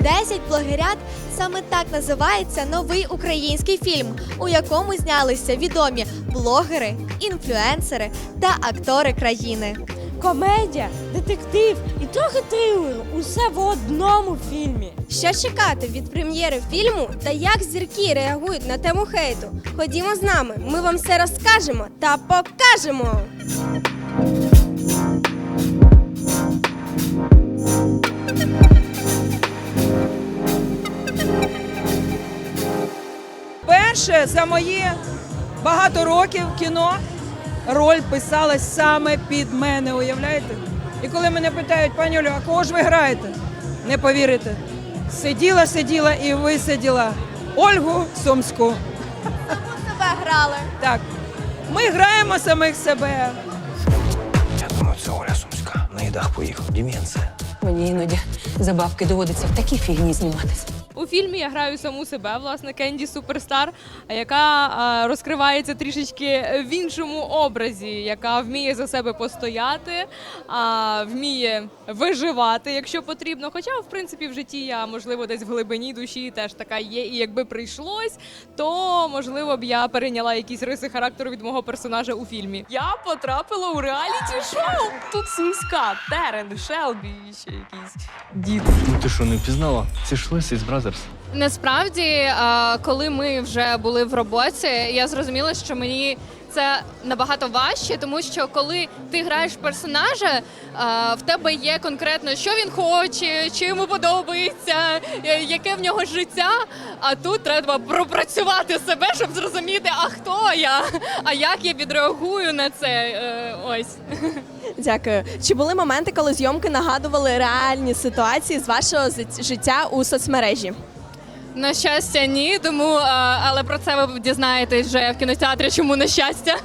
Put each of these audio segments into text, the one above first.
Десять блогерят саме так називається новий український фільм, у якому знялися відомі блогери, інфлюенсери та актори країни. Комедія, детектив і трохи трилеру. Усе в одному фільмі. Що чекати від прем'єри фільму та як зірки реагують на тему хейту? Ходімо з нами, ми вам все розкажемо та покажемо. Перше за мої багато років кіно роль писалась саме під мене, уявляєте? І коли мене питають, пані Олю, а кого ж ви граєте? Не повірите. Сиділа, сиділа і висиділа Ольгу Сумську. Саму Себе грали. Так, ми граємо самих себе. Я думаю, це Оля Сумська. На їдах поїхав. Деменція. Мені іноді за бабки доводиться в такій фігні зніматися. У фільмі я граю саму себе, власне, Кенді Суперстар, яка розкривається трішечки в іншому образі, яка вміє за себе постояти, вміє виживати, якщо потрібно. Хоча, в принципі, в житті я, можливо, десь в глибині душі теж така є. І якби прийшлось, то можливо б я перейняла якісь риси характеру від мого персонажа у фільмі. Я потрапила у реаліті шоу. Тут сумська, Терен, Шелбі і ще якийсь дід. Ну ти що, не впізнала? Це ж Лесіс Бразерс. Насправді, коли ми вже були в роботі, я зрозуміла, що мені це набагато важче, тому що коли ти граєш персонажа, е, в тебе є конкретно, що він хоче, що йому подобається, е, яке в нього життя. А тут треба пропрацювати себе, щоб зрозуміти, а хто я, а як я відреагую на це. Е, Ось. Дякую. Чи були моменти, коли зйомки нагадували реальні ситуації з вашого життя у соцмережі? На щастя, ні, тому е, але про це ви дізнаєтесь вже в кінотеатрі. Чому на щастя?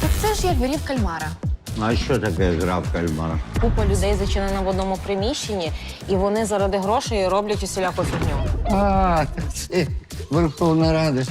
Так це ж як грів кальмара. А що таке гра в кальмара? Купа людей зачинена в одному приміщенні, і вони заради грошей роблять усіляку фігню. А, так це Верховна Рада.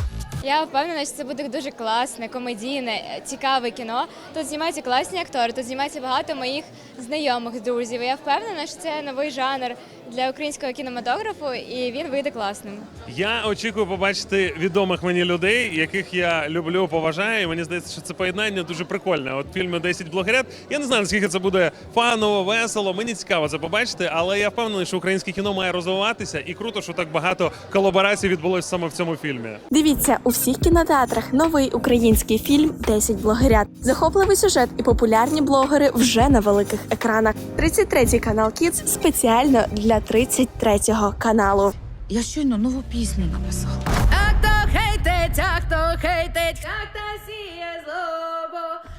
Я впевнена, що це буде дуже класне, комедійне, цікаве кіно. Тут знімаються класні актори, тут знімається багато моїх знайомих друзів. І я впевнена, що це новий жанр для українського кінематографу, і він вийде класним. Я очікую побачити відомих мені людей, яких я люблю, поважаю. І мені здається, що це поєднання дуже прикольне. От фільми «10 блогерят. Я не знаю, наскільки це буде фаново, весело. Мені цікаво це побачити, але я впевнений, що українське кіно має розвиватися, і круто, що так багато колаборацій відбулося саме в цьому фільмі. Дивіться у всіх кінотеатрах новий український фільм «10 блогерят. Захопливий сюжет і популярні блогери вже на великих екранах. 33 канал Kids спеціально для 33-го каналу. Я щойно нову пісню написала.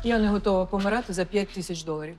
Я не готова помирати за 5 тисяч доларів.